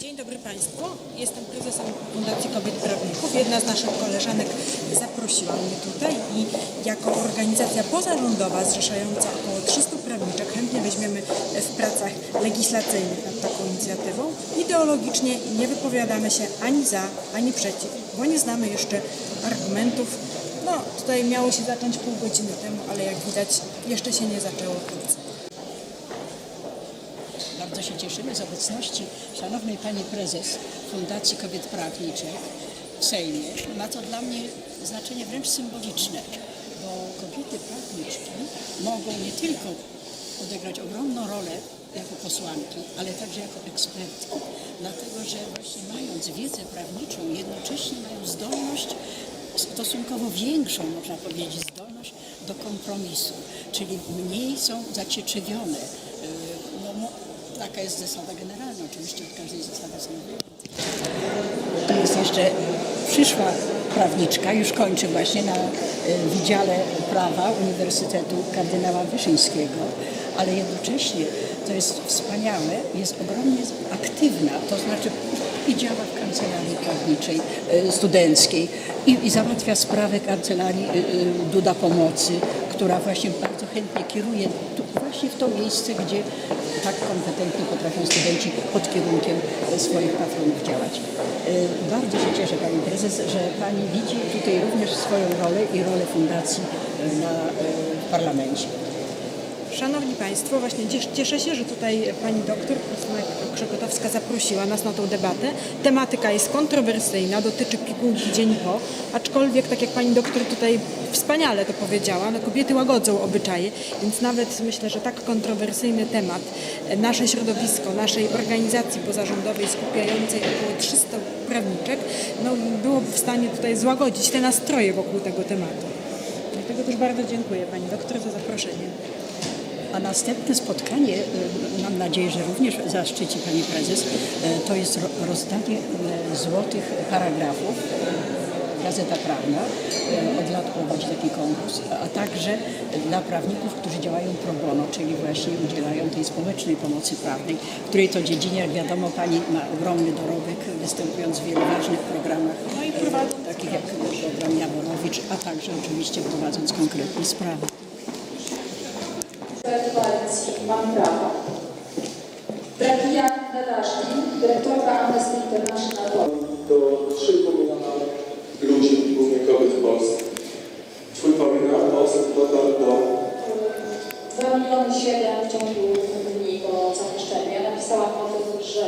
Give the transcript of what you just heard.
Dzień dobry Państwu. Jestem prezesem Fundacji Kobiet Prawników. Jedna z naszych koleżanek zaprosiła mnie tutaj i jako organizacja pozarządowa zrzeszająca około 300 prawniczek chętnie weźmiemy w pracach legislacyjnych nad taką inicjatywą. Ideologicznie nie wypowiadamy się ani za, ani przeciw, bo nie znamy jeszcze argumentów. No, tutaj miało się zacząć pół godziny temu, ale jak widać jeszcze się nie zaczęło. Bardzo się cieszymy z obecności szanownej pani prezes Fundacji Kobiet Prawniczych w Sejmie. Ma to dla mnie znaczenie wręcz symboliczne, bo kobiety prawniczki mogą nie tylko odegrać ogromną rolę jako posłanki, ale także jako ekspertki, dlatego że właśnie mając wiedzę prawniczą, jednocześnie mają zdolność stosunkowo większą, można powiedzieć, zdolność do kompromisu, czyli mniej są zacietrzewione. Yy, No, mo- taka jest zasada generalna, oczywiście od każdej zasady są. Tu jest jeszcze przyszła prawniczka, już kończy właśnie na y, Wydziale Prawa Uniwersytetu Kardynała Wyszyńskiego, ale jednocześnie to jest wspaniałe, jest ogromnie aktywna, to znaczy i działa w kancelarii prawniczej y, studenckiej i, i załatwia sprawę kancelarii y, y, Duda Pomocy, która właśnie bardzo chętnie kieruje tu, właśnie w to miejsce, gdzie tak kompetentnie potrafią studenci pod kierunkiem e, swoich patronów działać. E, Bardzo się cieszę Pani Prezes, że Pani widzi tutaj również swoją rolę i rolę Fundacji e, na, e, w parlamencie. Szanowni Państwo, właśnie cies- cieszę się, że tutaj Pani doktor Krystyna zaprosiła nas na tą debatę. Tematyka jest kontrowersyjna, dotyczy pigułki dzień po, aczkolwiek, tak jak Pani doktor tutaj wspaniale to powiedziała, no kobiety łagodzą obyczaje, więc nawet myślę, że tak kontrowersyjny temat, nasze środowisko, naszej organizacji pozarządowej skupiającej około 300 prawniczek, no byłoby w stanie tutaj złagodzić te nastroje wokół tego tematu. Dlatego też bardzo dziękuję Pani doktor za zaproszenie. A następne spotkanie, e, mam nadzieję, że również zaszczyci Pani Prezes, e, to jest ro- rozdanie e, złotych paragrafów. Gazeta Prawna od lat prowadzi taki konkurs, a także dla prawników, którzy działają pro bono, czyli właśnie udzielają tej społecznej pomocy prawnej, w której to dziedzinie, jak wiadomo, Pani ma ogromny dorobek, występując w wielu ważnych programach, No i prowadząc takich jak program Jaworowicz, a także oczywiście prowadząc konkretne sprawy tak koalicji Mam Prawo. Dragia Nadaszki, dyrektorka Amnesty International. Do 3 miliona ludzi górnikowych w Polsce. Twój pominał osób dodał do... 2 miliony 7 w ciągu dni po zamieszczeniu. Ja napisałam o tym, że